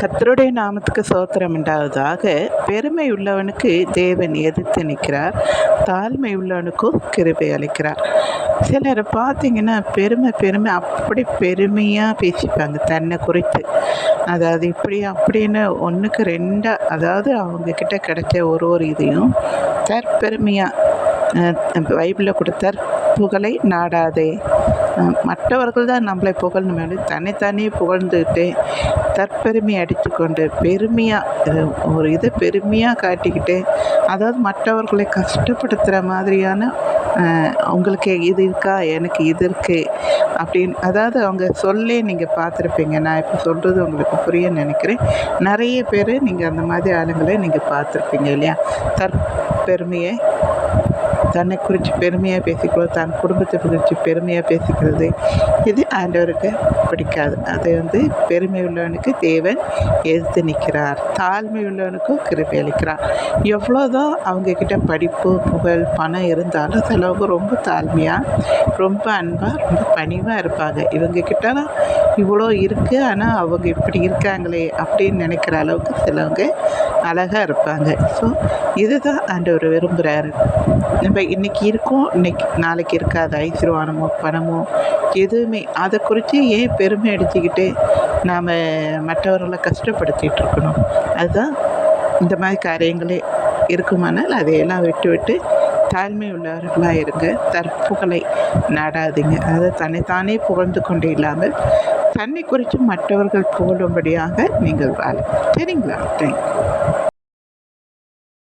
கத்தருடைய நாமத்துக்கு சோத்திரம் உண்டாவதாக பெருமை உள்ளவனுக்கு தேவன் எதிர்த்து நிற்கிறார் தாழ்மை உள்ளவனுக்கும் கிருபை அளிக்கிறார். சிலர் பார்த்தீங்கன்னா பெருமை பெருமை அப்படி பெருமையாக பேசிப்பாங்க தன்னை குறித்து. அதாவது இப்படி அப்படின்னு ஒன்றுக்கு ரெண்டாக அதாவது அவங்கக்கிட்ட கிடைச்ச ஒரு ஒரு இதையும் தற்பெருமையாக பைபிளில் கொடுத்தார் புகழை நாடாதே மற்றவர்கள் தான் நம்மளை புகழணும் வேண்டி தன்னைத்தானே புகழ்ந்துக்கிட்டு தற்பெருமை அடித்துக்கொண்டு பெருமையாக இது ஒரு இதை பெருமையாக காட்டிக்கிட்டு அதாவது மற்றவர்களை கஷ்டப்படுத்துகிற மாதிரியான உங்களுக்கு இது இருக்கா எனக்கு இது இருக்குது அப்படின்னு அதாவது அவங்க சொல்லே நீங்கள் பார்த்துருப்பீங்க. நான் இப்போ சொல்கிறது உங்களுக்கு புரிய நினைக்கிறேன். நிறைய பேர் நீங்கள் அந்த மாதிரி ஆளுங்களை நீங்கள் பார்த்துருப்பீங்க இல்லையா? தற்பெருமையை தன்னை குறித்து பெருமையாக பேசிக்கிறது தன் குடும்பத்தை குறித்து பெருமையாக பேசிக்கிறது. இது ஆண்டவருக்கு பிடிக்காது. அதை வந்து பெருமை உள்ளவனுக்கு தேவன் எதிர்த்து நிற்கிறார். தாழ்மை உள்ளவனுக்கும் கிருபை அளிக்கிறார். எவ்வளோதான் அவங்கக்கிட்ட படிப்பு புகழ் பணம் இருந்தாலும் சிலவங்க ரொம்ப தாழ்மையாக ரொம்ப அன்பாக ரொம்ப பணிவாக இருப்பாங்க. இவங்கக்கிட்டலாம் இவ்வளோ இருக்குது ஆனால் அவங்க இப்படி இருக்காங்களே அப்படின்னு நினைக்கிற அளவுக்கு சிலவங்க அழகாக இருப்பாங்க. ஸோ இதுதான் ஆண்டவர் விரும்புகிறாரு நம்ம இன்னைக்கு இருக்கோம் இன்னைக்கு நாளைக்கு இருக்காது. ஐசிர்வானமோ பணமோ எதுவுமே. அதை குறித்து ஏன் பெருமை அடிச்சுக்கிட்டு நாம் மற்றவர்களை கஷ்டப்படுத்திட்டு இருக்கணும்? அதுதான் இந்த மாதிரி காரியங்களே இருக்குமானால் அதையெல்லாம் விட்டு விட்டு தாழ்மை உள்ளவர்களாக இருங்க. தற்புகளை நாடாதீங்க. அதை தன்னைத்தானே புகழ்ந்து கொண்டு இல்லாமல் தன்னை குறித்து மற்றவர்கள் புகழும்படியாக நீங்கள் வாழ சரிங்களா? தேங்க்யூ